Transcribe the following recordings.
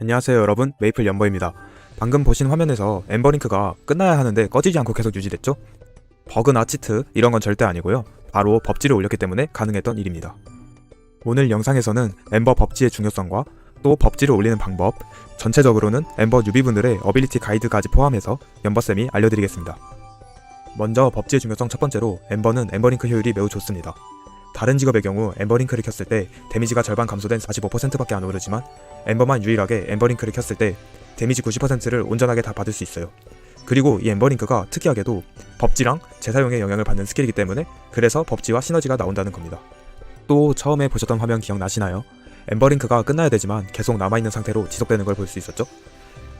안녕하세요 여러분. 메이플 연버입니다. 방금 보신 화면에서 엠버링크가 끝나야 하는데 꺼지지 않고 계속 유지됐죠? 버그나 치트 이런 건 절대 아니고요. 바로 법지를 올렸기 때문에 가능했던 일입니다. 오늘 영상에서는 엠버 법지의 중요성과 또 법지를 올리는 방법 전체적으로는 엠버 뉴비분들의 어빌리티 가이드까지 포함해서 연버쌤이 알려드리겠습니다. 먼저 법지의 중요성 첫 번째로 엠버는 엠버링크 효율이 매우 좋습니다. 다른 직업의 경우 엠버링크를 켰을 때 데미지가 절반 감소된 45%밖에 안 오르지만 엠버만 유일하게 엠버링크를 켰을 때 데미지 90%를 온전하게 다 받을 수 있어요. 그리고 이 엠버링크가 특이하게도 법지랑 재사용에 영향을 받는 스킬이기 때문에 그래서 법지와 시너지가 나온다는 겁니다. 또 처음에 보셨던 화면 기억나시나요? 엠버링크가 끝나야 되지만 계속 남아있는 상태로 지속되는 걸 볼 수 있었죠?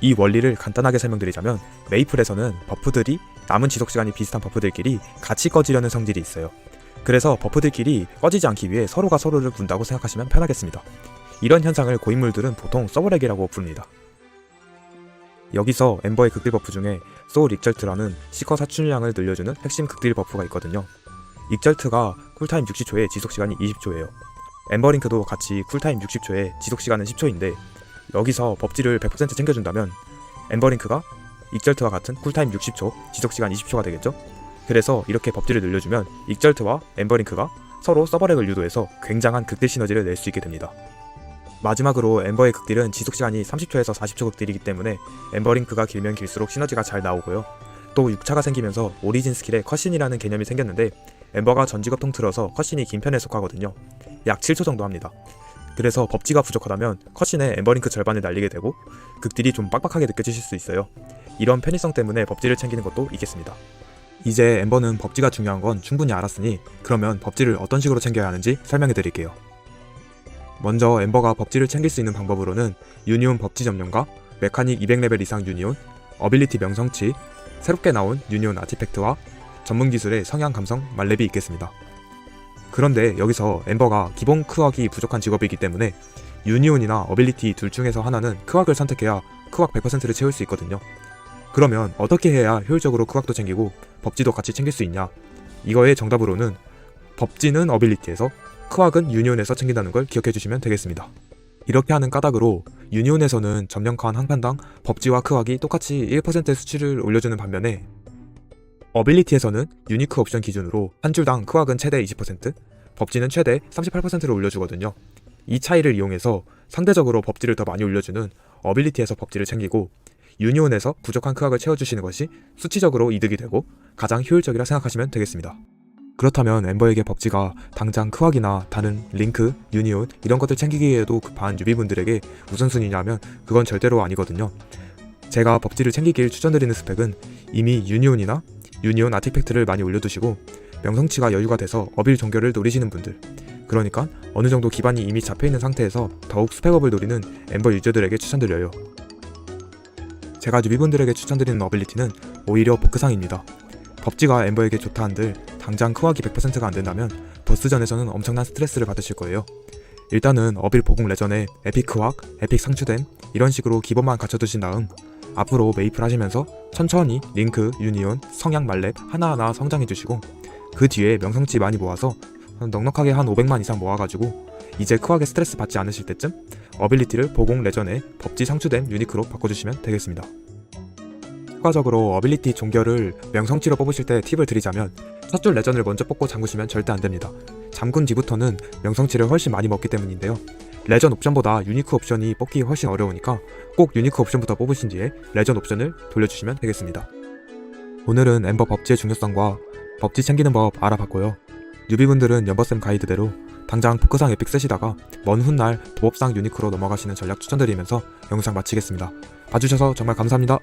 이 원리를 간단하게 설명드리자면 메이플에서는 버프들이 남은 지속 시간이 비슷한 버프들끼리 같이 꺼지려는 성질이 있어요. 그래서 버프들끼리 꺼지지 않기 위해 서로가 서로를 군다고 생각하시면 편하겠습니다. 이런 현상을 고인물들은 보통 서브렉이라고 부릅니다. 여기서 엠버의 극딜 버프 중에 소울 익절트라는 시커 사출량을 늘려주는 핵심 극딜 버프가 있거든요. 익절트가 쿨타임 60초에 지속시간이 20초예요. 엠버링크도 같이 쿨타임 60초에 지속시간은 10초인데 여기서 법지를 100% 챙겨준다면 엠버링크가 익절트와 같은 쿨타임 60초, 지속시간 20초가 되겠죠? 그래서 이렇게 법지를 늘려주면 익절트와 엠버링크가 서로 서버렉을 유도해서 굉장한 극딜 시너지를 낼 수 있게 됩니다. 마지막으로 엠버의 극딜은 지속시간이 30초에서 40초 극딜이기 때문에 엠버링크가 길면 길수록 시너지가 잘 나오고요. 또 6차가 생기면서 오리진 스킬에 컷신이라는 개념이 생겼는데 엠버가 전직업 통틀어서 컷신이 긴 편에 속하거든요. 약 7초 정도 합니다. 그래서 법지가 부족하다면 컷신에 엠버링크 절반을 날리게 되고 극딜이 좀 빡빡하게 느껴지실 수 있어요. 이런 편의성 때문에 법지를 챙기는 것도 있겠습니다. 이제 엠버는 법지가 중요한 건 충분히 알았으니 그러면 법지를 어떤 식으로 챙겨야 하는지 설명해 드릴게요. 먼저 엠버가 법지를 챙길 수 있는 방법으로는 유니온 법지 점령과 메카닉 200레벨 이상 유니온, 어빌리티 명성치, 새롭게 나온 유니온 아티팩트와 전문 기술의 성향 감성 말렙이 있겠습니다. 그런데 여기서 엠버가 기본 크왁이 부족한 직업이기 때문에 유니온이나 어빌리티 둘 중에서 하나는 크왁을 선택해야 크왁 100%를 채울 수 있거든요. 그러면 어떻게 해야 효율적으로 크왁도 챙기고 법지도 같이 챙길 수 있냐? 이거의 정답으로는 법지는 어빌리티에서 크왁은 유니온에서 챙긴다는 걸 기억해 주시면 되겠습니다. 이렇게 하는 까닭으로 유니온에서는 점령칸 한 판당 법지와 크왁이 똑같이 1%의 수치를 올려주는 반면에 어빌리티에서는 유니크 옵션 기준으로 한 줄당 크왁은 최대 20%, 법지는 최대 38%를 올려주거든요. 이 차이를 이용해서 상대적으로 법지를 더 많이 올려주는 어빌리티에서 법지를 챙기고 유니온에서 부족한 크왁을 채워주시는 것이 수치적으로 이득이 되고 가장 효율적이라 생각하시면 되겠습니다. 그렇다면 엠버에게 법지가 당장 크왁이나 다른 링크, 유니온 이런 것들 챙기기에도 급한 유비분들에게 우선순위냐면 그건 절대로 아니거든요. 제가 법지를 챙기길 추천드리는 스펙은 이미 유니온이나 유니온 아티팩트를 많이 올려두시고 명성치가 여유가 돼서 어빌 종결을 노리시는 분들 그러니까 어느 정도 기반이 이미 잡혀있는 상태에서 더욱 스펙업을 노리는 엠버 유저들에게 추천드려요. 제가 뉴비분들에게 추천드리는 어빌리티는 오히려 보크상입니다. 법지가 엠버에게 좋다 한들 당장 크왁이 100%가 안 된다면 보스전에서는 엄청난 스트레스를 받으실 거예요. 일단은 어빌 보공 레전에 에픽 크왁, 에픽 상추댐 이런 식으로 기본만 갖춰두신 다음 앞으로 메이플 하시면서 천천히 링크, 유니온, 성향 말렙 하나하나 성장해주시고 그 뒤에 명성치 많이 모아서 넉넉하게 한 500만 이상 모아가지고 이제 크왁에 스트레스 받지 않으실 때쯤 어빌리티를 보공 레전에 법지 상추댐 유니크로 바꿔주시면 되겠습니다. 추가적으로 어빌리티 종결을 명성치로 뽑으실 때 팁을 드리자면 첫줄 레전을 먼저 뽑고 잠그시면 절대 안 됩니다. 잠근 뒤부터는 명성치를 훨씬 많이 먹기 때문인데요. 레전 옵션보다 유니크 옵션이 뽑기 훨씬 어려우니까 꼭 유니크 옵션부터 뽑으신 뒤에 레전 옵션을 돌려주시면 되겠습니다. 오늘은 엠버 법지의 중요성과 법지 챙기는 법 알아봤고요. 뉴비분들은 연버쌤 가이드대로 당장 포크상 에픽 쓰시다가 먼 훗날 도법상 유니크로 넘어가시는 전략 추천드리면서 영상 마치겠습니다. 봐주셔서 정말 감사합니다.